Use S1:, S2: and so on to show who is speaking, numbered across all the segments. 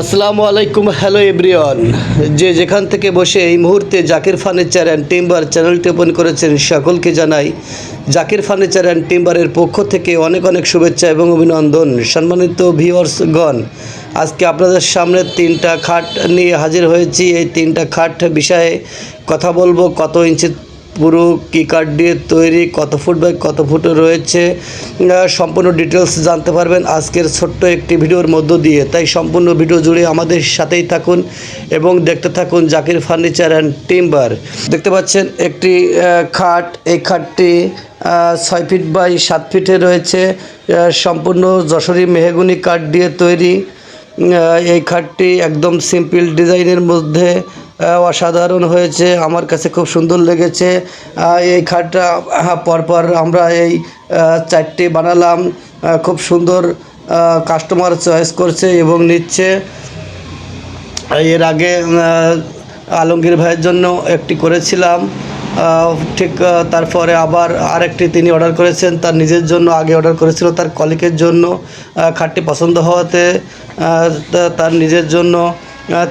S1: আসসালামু আলাইকুম, hello everyone. যে যেখান থেকে বসে এই মুহূর্তে জাকির ফার্নিচার অ্যান্ড টিম্বার চ্যানেলটি ওপেন করেছেন, সকলকে জানাই জাকির ফার্নিচার অ্যান্ড টিম্বারের পক্ষ থেকে অনেক অনেক শুভেচ্ছা এবং অভিনন্দন। সম্মানিত ভিউয়ার্সগণ, আজকে আপনাদের সামনে তিনটা খাট নিয়ে হাজির হয়েছি। এই তিনটা খাট বিষয়ে কথা বলব, কত ইঞ্চি পুরো কি কাঠ দিয়ে তৈরি কত ফুট বাই কত ফুট রয়েছে সম্পূর্ণ ডিটেলস জানতে পারবেন আজকের ছোট্ট একটি ভিডিওর মধ্য দিয়ে। তাই সম্পূর্ণ ভিডিও জুড়ে আমাদের সাথেই থাকুন এবং দেখতে থাকুন জাকির ফার্নিচার অ্যান্ড টিম্বার দেখতে পাচ্ছেন একটি খাট, এই খাটটি ছয় ফিট বাই সাত ফিটে রয়েছে সম্পূর্ণ যশোরী মেহেগুনি কাঠ দিয়ে তৈরি। এই খাটটি একদম সিম্পল ডিজাইনের মধ্যে অসাধারণ হয়েছে, আমার কাছে খুব সুন্দর লেগেছে। এই খাটটা পরপর আমরা এই চারটি বানালাম। খুব সুন্দর কাস্টমার চয়েস করছে এবং নিচ্ছে। এর আগে আলমগীর ভাইয়ের জন্য একটি করেছিলাম। ঠিক তারপরে আবার আরেকটি তিনি অর্ডার করেছেন, তার নিজের জন্য আগে অর্ডার করেছিল, তার কলিকের জন্য খাটটি পছন্দ হওয়াতে তার নিজের জন্য।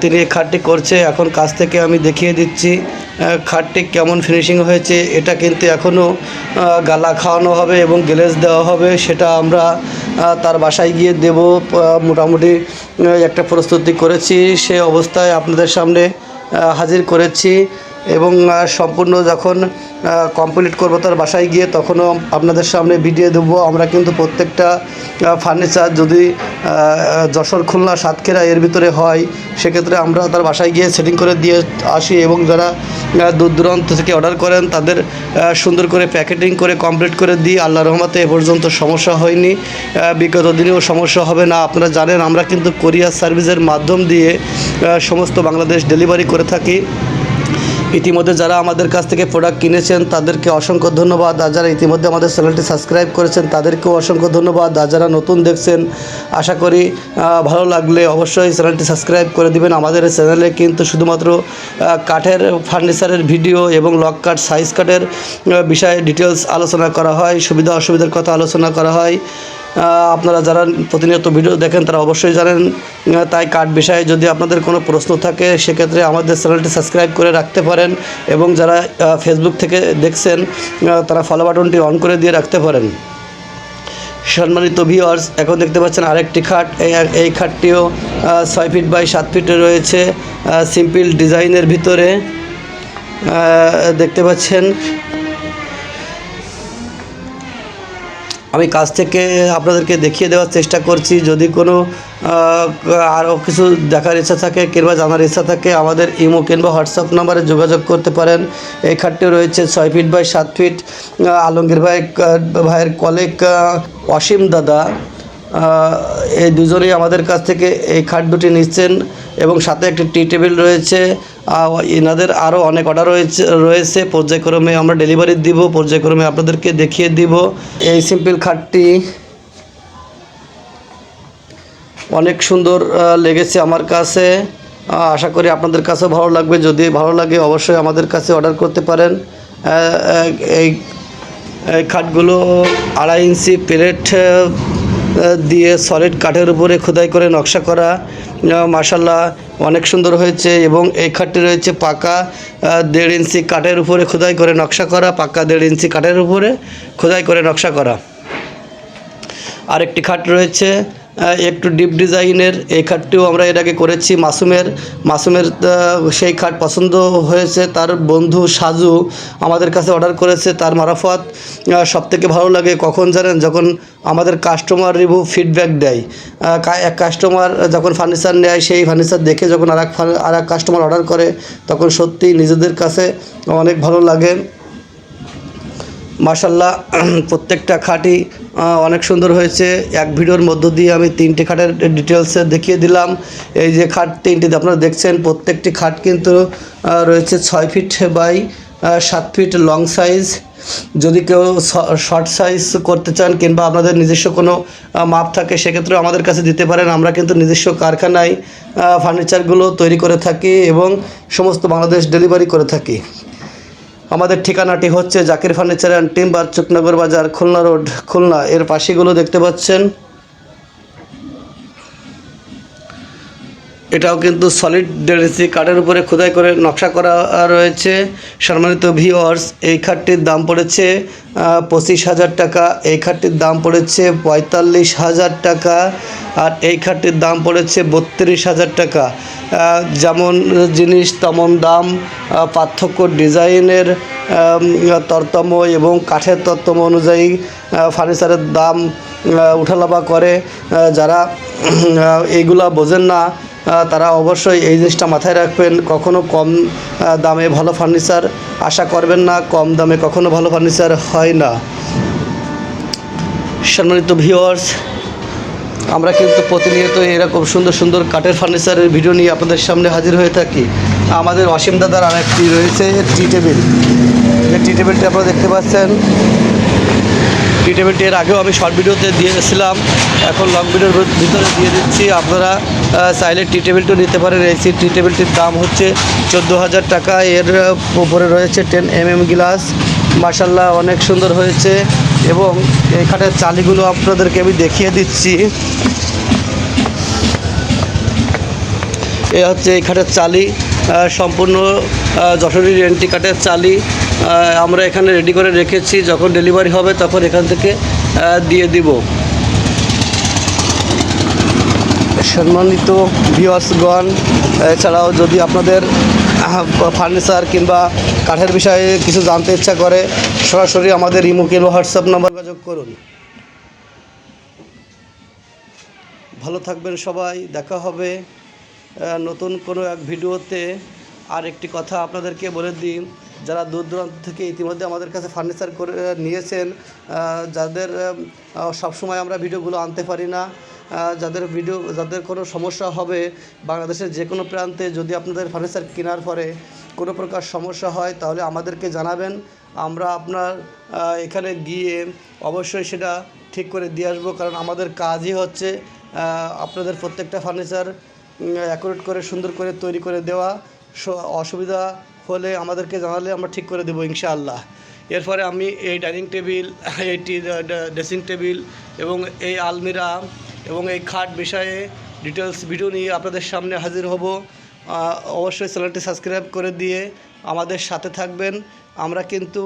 S1: তিনি খাটটি করছে। এখন কাছ থেকে আমি দেখিয়ে দিচ্ছি খাটটি কেমন ফিনিশিং হয়েছে। এটা কিন্তু এখনও গালা খাওয়ানো হবে এবং গ্লেজ দেওয়া হবে। সেটা আমরা তার বাসায় গিয়ে দেব। মোটামুটি একটা প্রস্তুতি করেছি। সে অবস্থায় আপনাদের সামনে হাজির করেছি। এবং সম্পূর্ণ যখন কমপ্লিট করব তার বাসায় গিয়ে তখনও আপনাদের সামনে ভিডিও দেবো। আমরা কিন্তু প্রত্যেকটা ফার্নিচার যদি যশোর খুলনা সাতক্ষীরা এর ভিতরে হয়, সেক্ষেত্রে আমরা তার বাসায় গিয়ে সেটিং করে দিয়ে আসি এবং যারা দূর দূরান্ত থেকে অর্ডার করেন, তাদের সুন্দর করে প্যাকেটিং করে কমপ্লিট করে দিই। আল্লাহ রহমাতে এ পর্যন্ত সমস্যা হয়নি। বিগত দিনেও সমস্যা হবে না। আপনারা জানেন, আমরা কিন্তু কোরিয়ার সার্ভিসের মাধ্যম দিয়ে সমস্ত বাংলাদেশ ডেলিভারি করে থাকি। ইতিমধ্যে যারা আমাদের কাছ থেকে প্রোডাক্ট কিনেছেন, তাদেরকে অসংখ্য ধন্যবাদ। আর যারা ইতিমধ্যে আমাদের চ্যানেলটি সাবস্ক্রাইব করেছেন, তাদেরকেও অসংখ্য ধন্যবাদ। আর যারা নতুন দেখছেন, আশা করি ভালো লাগলে অবশ্যই চ্যানেলটি সাবস্ক্রাইব করে দিবেন। আমাদের এই চ্যানেলে কিন্তু শুধুমাত্র কাঠের ফার্নিচারের ভিডিও এবং লক কাঠ সাইজ কাঠের বিষয়ে ডিটেলস আলোচনা করা হয় সুবিধা অসুবিধার কথা আলোচনা করা হয়। আপনারা যারা প্রতিনিয়ত ভিডিও দেখেন, তারা অবশ্যই জানেন তাই কার্ড বিষয়ে যদি আপনাদের কোনো প্রশ্ন থাকে, সেক্ষেত্রে আমাদের চ্যানেলটি সাবস্ক্রাইব করে রাখতে পারেন এবং যারা ফেসবুক থেকে দেখছেন তারা ফলো বাটনটি অন করে দিয়ে রাখতে পারেন। সম্মানিত ভিউয়ার্স এখন দেখতে পাচ্ছেন আরেকটি খাট। এই খাটটিও ছয় ফিট বাই সাত ফিটে রয়েছে। সিম্পল ডিজাইনের ভিতরে দেখতে পাচ্ছেন আমি কাজ থেকে আপনাদেরকে দেখিয়ে দেওয়ার চেষ্টা করছি। যদি কোনো আরও কিছু দেখার ইচ্ছা থাকে কিংবা জানার ইচ্ছা থাকে, আমাদের ইমো কিংবা হোয়াটসঅ্যাপ নাম্বারে যোগাযোগ করতে পারেন। এই খাটটি রয়েছে ছয় ফিট বাই সাত ফিট। আলমগীর ভাই ভাইয়ের কলেক অসীম দাদা। এই দুজনেই আমাদের কাছ থেকে এই খাট দুটি নিচ্ছেন এবং সাথে একটি টি টেবিল রয়েছে। এনাদের আরও অনেক অর্ডার রয়েছে রয়েছে। পর্যায়ক্রমে আমরা ডেলিভারি দিব, পর্যায়ক্রমে আপনাদেরকে দেখিয়ে দিব। এই সিম্পল খাটটি অনেক সুন্দর লেগেছে আমার কাছে। আশা করি আপনাদের কাছেও ভালো লাগবে। যদি ভালো লাগে, অবশ্যই আমাদের কাছে অর্ডার করতে পারেন। এই খাটগুলো আড়াই ইঞ্চি প্লেট দিয়ে সলিড কাঠের উপরে খোদাই করে নকশা করা। মাসাল্লাহ অনেক সুন্দর হয়েছে এবং এই খাটটি রয়েছে পাকা দেড় ইঞ্চি কাঠের উপরে খোদাই করে নকশা করা, পাকা দেড় ইঞ্চি কাঠের উপরে খোদাই করে নকশা করা। আরেকটি খাট রয়েছে একটু ডিপ ডিজাইনের এই খাটটিও আমরা এর আগে করেছি, মাসুমের। মাসুমের সেই খাট পছন্দ হয়েছে, তার বন্ধু সাজু আমাদের কাছে অর্ডার করেছে, তার মারাফত সব থেকে ভালো লাগে কখন জানেন? যখন আমাদের কাস্টমার রিভিউ ফিডব্যাক দেয়। এক কাস্টমার যখন ফার্নিচার নেয়, সেই ফার্নিচার দেখে যখন আর এক আর এক কাস্টমার অর্ডার করে, তখন সত্যি নিজেদের কাছে অনেক ভালো লাগে। মাশাল্লাহ প্রত্যেকটা আহ, অনেক সুন্দর হয়েছে। এক ভিডিওর মধ্য দিয়ে আমি তিনটি খাটের ডিটেলসে দেখিয়ে দিলাম। এই যে খাট তিনটি আপনারা দেখছেন প্রত্যেকটি খাট কিন্তু রয়েছে ছয় ফিট বাই সাত ফিট লং সাইজ যদি কেউ শর্ট সাইজ করতে চান কিংবা আপনাদের নিজস্ব কোনো মাপ থাকে সেক্ষেত্রেও আমাদের কাছে দিতে পারেন। আমরা কিন্তু নিজস্ব কারখানায় ফার্নিচারগুলো তৈরি করে থাকি এবং সমস্ত বাংলাদেশ ডেলিভারি করে থাকি। আমাদের ঠিকানাটি হচ্ছে Zakir furniture and timber Chuknagar বাজার, খুলনা রোড, খুলনা। এর পাশেগুলো দেখতে পাচ্ছেন। এটাও কিন্তু সলিড ডেরেসি কাঠের উপরে খোদাই করে নকশা করা রয়েছে। সম্মানিত ভিওয়ার্স এই খাটটির দাম পড়েছে পঁচিশ হাজার টাকা এই খাটটির দাম পড়েছে পঁয়তাল্লিশ হাজার টাকা আর এই খাটটির দাম পড়েছে বত্রিশ হাজার টাকা। যেমন জিনিস তেমন দাম পার্থক্য ডিজাইনের আম, তরতম এবং কাঠের তরতম অনুযায়ী ফার্নিচারের দাম উঠালাপা করে যারা এইগুলা বোঝেন না তারা অবশ্যই এই জিনিসটা মাথায় রাখবেন। কখনো কম দামে ভালো ফার্নিচার আশা করবেন না, কম দামে কখনো ভালো ফার্নিচার হয় না। সম্মানিত ভিওয়ার্স আমরা কিন্তু প্রতিনিয়ত এরকম সুন্দর সুন্দর কাঠের ফার্নিচারের ভিডিও নিয়ে আপনাদের সামনে হাজির হয়ে থাকি। আমাদের অসীম দাদার আরেকটি রয়েছে টি টেবিল টি টেবিলটি আপনারা দেখতে পাচ্ছেন। টি টেবিলটি এর আগেও আমি শর্ট ভিডিওতে দিয়েছিলাম। এখন লং ভিডিওর ভিতরে দিয়ে দিচ্ছি। আপনারা চাইলে টি টেবিলটিও নিতে পারেন। এই টি টেবিলটির দাম হচ্ছে চোদ্দ হাজার টাকা। এর উপরে রয়েছে টেন এম এম গ্লাস মার্শাল্লাহ অনেক সুন্দর হয়েছে। এবং খাটের চালিগুলো আপনাদেরকে আমি দেখিয়ে দিচ্ছি। এ হচ্ছে এই খাটের চালি সম্পূর্ণ যশোরী রেন্টি কাঠের চালি। আমরা এখানে রেডি করে রেখেছি, যখন ডেলিভারি হবে তখন এখান থেকে দিয়ে দিব। সম্মানিত ভিওয়ার্সগণ এছাড়াও যদি আপনাদের ফার্নিচার কিংবা কাঠের বিষয়ে কিছু জানতে ইচ্ছা করে, সরাসরি আমাদের ইমো কিংবা হোয়াটসঅ্যাপ নাম্বার যোগাযোগ করুন। ভালো থাকবেন সবাই, দেখা হবে নতুন কোনো এক ভিডিওতে। আর একটি কথা আপনাদেরকে বলে দিই যারা দূর দূরান্ত থেকে ইতিমধ্যে আমাদের কাছে ফার্নিচার করে নিয়েছেন যাদের সবসময় আমরা ভিডিওগুলো আনতে পারি না যাদের ভিডিও যাদের কোনো সমস্যা হবে, বাংলাদেশের যে কোনো প্রান্তে যদি আপনাদের ফার্নিচার কেনার পরে কোনো প্রকার সমস্যা হয়, তাহলে আমাদেরকে জানাবেন। আমরা আপনার এখানে গিয়ে অবশ্যই সেটা ঠিক করে দিয়ে আসব, কারণ আমাদের কাজই হচ্ছে আপনাদের প্রত্যেকটা ফার্নিচার অ্যাকুরেট করে, সুন্দর করে তৈরি করে দেওয়া। অসুবিধা হলে আমাদেরকে জানালে আমরা ঠিক করে দেবো, ইনশাআল্লাহ। এরপরে আমি এই ডাইনিং টেবিল এই ড্রেসিং টেবিল এবং এই আলমিরা এবং এই খাট বিষয়ে ডিটেলস ভিডিও নিয়ে আপনাদের সামনে হাজির হব। অবশ্যই চ্যানেলটি সাবস্ক্রাইব করে দিয়ে আমাদের সাথে থাকবেন। আমরা কিন্তু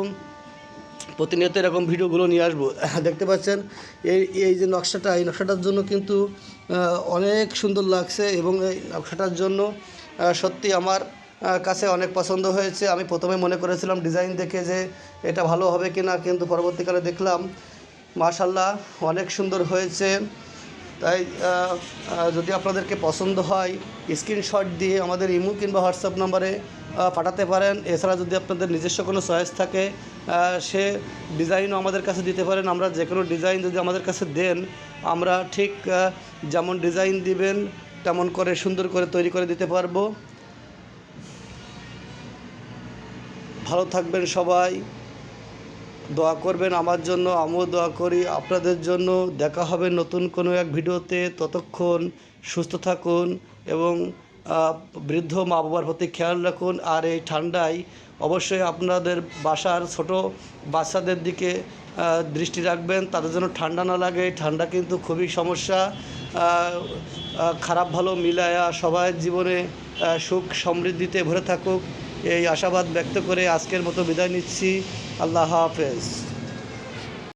S1: প্রতিনিয়ত এরকম ভিডিওগুলো নিয়ে আসব। দেখতে পাচ্ছেন, এই এই যে নকশাটা, এই নকশাটার জন্য কিন্তু অনেক সুন্দর লাগছে এবং এই নকশাটার জন্য সত্যি আমার কাছে অনেক পছন্দ হয়েছে। আমি প্রথমে মনে করেছিলাম ডিজাইন দেখে যে এটা ভালো হবে কি না কিন্তু পরবর্তীকালে দেখলাম মাশাল্লাহ অনেক সুন্দর হয়েছে। তাই যদি আপনাদেরকে পছন্দ হয়, স্ক্রিনশট দিয়ে আমাদের ইমো কিংবা হোয়াটসঅ্যাপ নাম্বারে পাঠাতে পারেন। এছাড়া যদি আপনাদের নিজস্ব কোনো চয়েস থাকে সে ডিজাইনও আমাদের কাছে দিতে পারেন। আমরা যে কোনো ডিজাইন যদি আমাদের কাছে দেন, আমরা ঠিক যেমন ডিজাইন দিবেন, তেমন করে সুন্দর করে তৈরি করে দিতে পারব। ভালো থাকবেন সবাই। দোয়া করবেন আমার জন্য, আমিও দোয়া করি। আপনাদের জন্য দেখা হবে নতুন কোনো এক ভিডিওতে। ততক্ষণ সুস্থ থাকুন এবং বৃদ্ধ মা বাবার প্রতি খেয়াল রাখুন। আর এই ঠান্ডায় অবশ্যই আপনাদের বাসার ছোট বাচ্চাদের দিকে দৃষ্টি রাখবেন। তাদের জন্য ঠান্ডা না লাগে। ঠান্ডা কিন্তু খুবই সমস্যা। খারাপ ভালো মিলায়া সবাই জীবনে সুখ সমৃদ্ধিতে ভরে থাকুক। এই আশাবাদ ব্যক্ত করে আজকের মতো বিদায় নিচ্ছি। আল্লাহ হাফেজ।